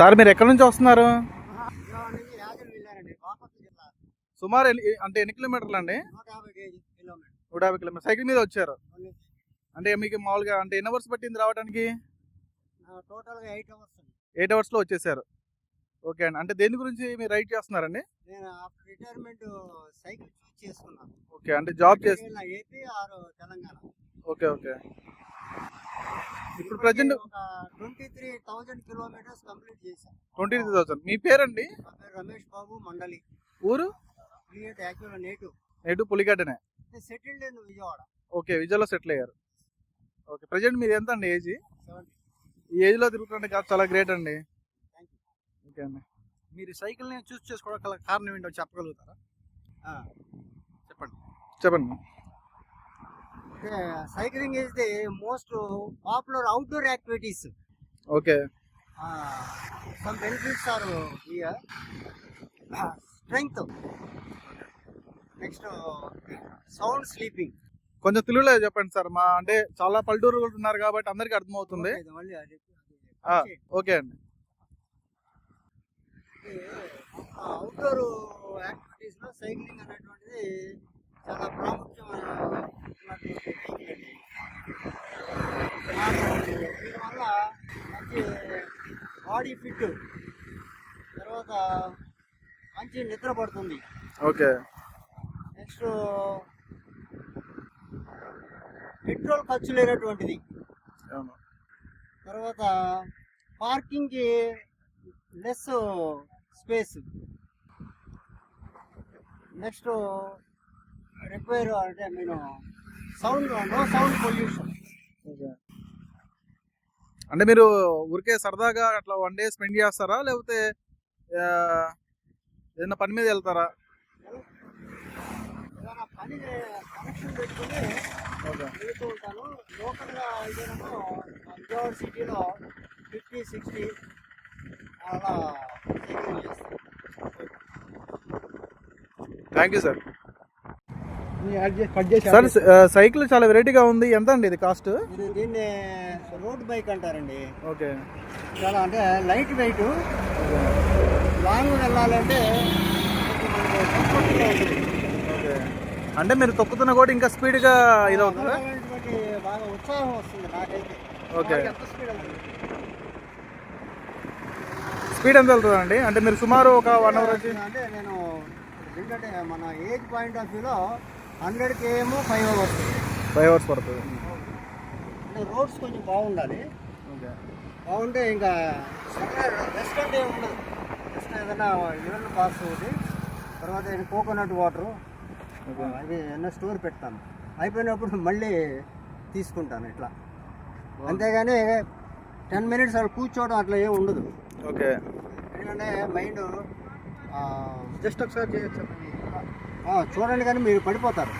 Sir మీరు ఎక్కడి నుంచి వస్తున్నారు? సుమారు అంటే ఎన్ని కిలోమీటర్లు అండి? నూట యాభై కిలోమీటర్ సైకిల్ మీద వచ్చారు. అంటే మీకు మామూలుగా అంటే ఎన్ని అవర్స్ పట్టింది రావడానికి ఎయిట్ అవర్స్ అవర్స్లో వచ్చేసారు. ఓకే అండి. అంటే దేని గురించి మీరు రైడ్ చేస్తున్నారండి? నేను ఆఫ్టర్ రిటైర్మెంట్ సైకిల్ చూస్ చేసుకున్నాను ఓకే అంటే జాబ్ చేసి నా AP or Telangana. Okay okay. ఇప్పుడు ప్రజెంట్ ఒక twenty three thousand kilometres complete చేశాను ట్వంటీ త్రీ థౌసండ్ మీ పేరండి? నా పేరు రమేష్ బాబు మండలి. ఊరు? క్రియేట్ యాక్చువల్ నేటివ్ నేటు పులిగడ్డనే. Settled in Vijayawada. ఓకే విజయలో సెటిల్ అయ్యారు. ఓకే ప్రజెంట్ మీది ఎంత అండి ఏజ్? ఈ ఏజ్లో తిరుగుతుంటే కాదు చాలా గ్రేట్ అండి. థ్యాంక్ యూ ఓకే అండి. మీరు సైకిల్ని చూస్ చేసుకోవడం గల కారణం ఏంటో చెప్పగలుగుతారా? చెప్పండి. చెప్పండి. Cycling is the most popular outdoor activities. Okay. Some benefits are here strength next sound sleeping కొంచెం తెలుగులో చెప్పండి సార్. మా అంటే చాలా పల్లెటూరు ఉన్నారు కాబట్టి అందరికీ అర్థమవుతుంది. ఓకే అండి. అవుట్డోర్ యాక్టివిటీస్లో సైక్లింగ్ అనేటువంటిది చాలా thing అండి. నాకు దీనివల్ల మంచి బాడీ ఫిట్. తర్వాత మంచి నిద్ర పడుతుంది. ఓకే. నెక్స్ట్ పెట్రోల్ ఖర్చు లేనటువంటిది. తర్వాత పార్కింగ్కి లెస్ స్పేస్. నెక్స్ట్ రిక్వైర్ అంటే నేను సౌండ్ నో సౌండ్ పొల్యూషన్. అంటే మీరు ఊరికే సరదాగా అట్లా వన్ డే స్పెండ్ చేస్తారా? లేకపోతే ఏదైనా పని మీద వెళ్తారా? సిటీలో ఫిఫ్టీ సిక్స్టీ అలా thank you sir sir cycle చాలా వెరైటీగా ఉంది. ఎంత అండి ఇది కాస్ట్? దీన్ని రోడ్ బైక్ అంటారండి. ఓకే. చాలా అంటే లైట్ వెయిట్. లాంగ్ వెళ్ళాలంటే అంటే మీరు తొక్కుతున్న కూడా ఇంకా స్పీడ్గా ఇది అవుతుందా బాగా ఉత్సాహం వస్తుంది నాకైతే. ఓకే. స్పీడ్ ఎంత వెళ్తుందండి? అంటే మీరు సుమారు ఒక వన్ అవర్ వచ్చి అంటే నేను ఎందుకంటే మన ఏజ్ పాయింట్ ఆఫ్ వ్యూలో hundred KM five hours five hours పడుతుంది. అంటే రోడ్స్ కొంచెం బాగుండాలి. బాగుంటే ఇంకా రెస్ట్ అంటే ఉండదు. రెస్ట్ ఏదైనా యూరిన్ పాస్ ఒకటి తర్వాత కోకోనట్ వాటర్ అవి ఏమైనా స్టోర్ పెడతాను. అయిపోయినప్పుడు మళ్ళీ తీసుకుంటాను ఇట్లా. అంతేగాని టెన్ మినిట్స్ అలా కూర్చోవడం అట్లా ఏం ఉండదు. ఓకే. ఎందుకంటే మైండ్ జస్ట్ ఒకసారి చూడండి కానీ మీరు పడిపోతారు.